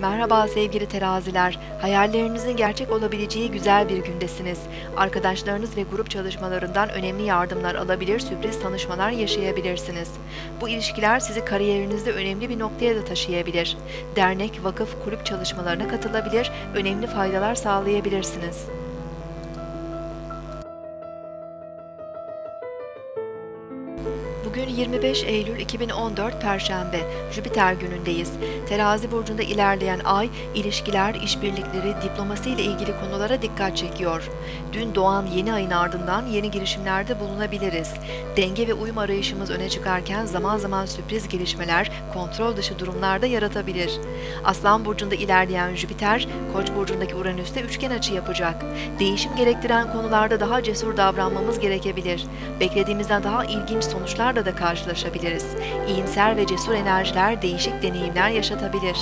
Merhaba sevgili teraziler. Hayallerinizin gerçek olabileceği güzel bir gündesiniz. Arkadaşlarınız ve grup çalışmalarından önemli yardımlar alabilir, sürpriz tanışmalar yaşayabilirsiniz. Bu ilişkiler sizi kariyerinizde önemli bir noktaya da taşıyabilir. Dernek, vakıf, kulüp çalışmalarına katılabilir, önemli faydalar sağlayabilirsiniz. Bugün 25 Eylül 2014 Perşembe, Jüpiter günündeyiz. Terazi burcunda ilerleyen ay, ilişkiler, işbirlikleri, diplomasi ile ilgili konulara dikkat çekiyor. Dün doğan yeni ayın ardından yeni girişimlerde bulunabiliriz. Denge ve uyum arayışımız öne çıkarken zaman zaman sürpriz gelişmeler, kontrol dışı durumlarda yaratabilir. Aslan burcunda ilerleyen Jüpiter, Koç burcundaki Uranüs'te üçgen açı yapacak. Değişim gerektiren konularda daha cesur davranmamız gerekebilir. Beklediğimizden daha ilginç sonuçlarla da karşılaşabiliriz. İyimser ve cesur enerjiler değişik deneyimler yaşatabilir.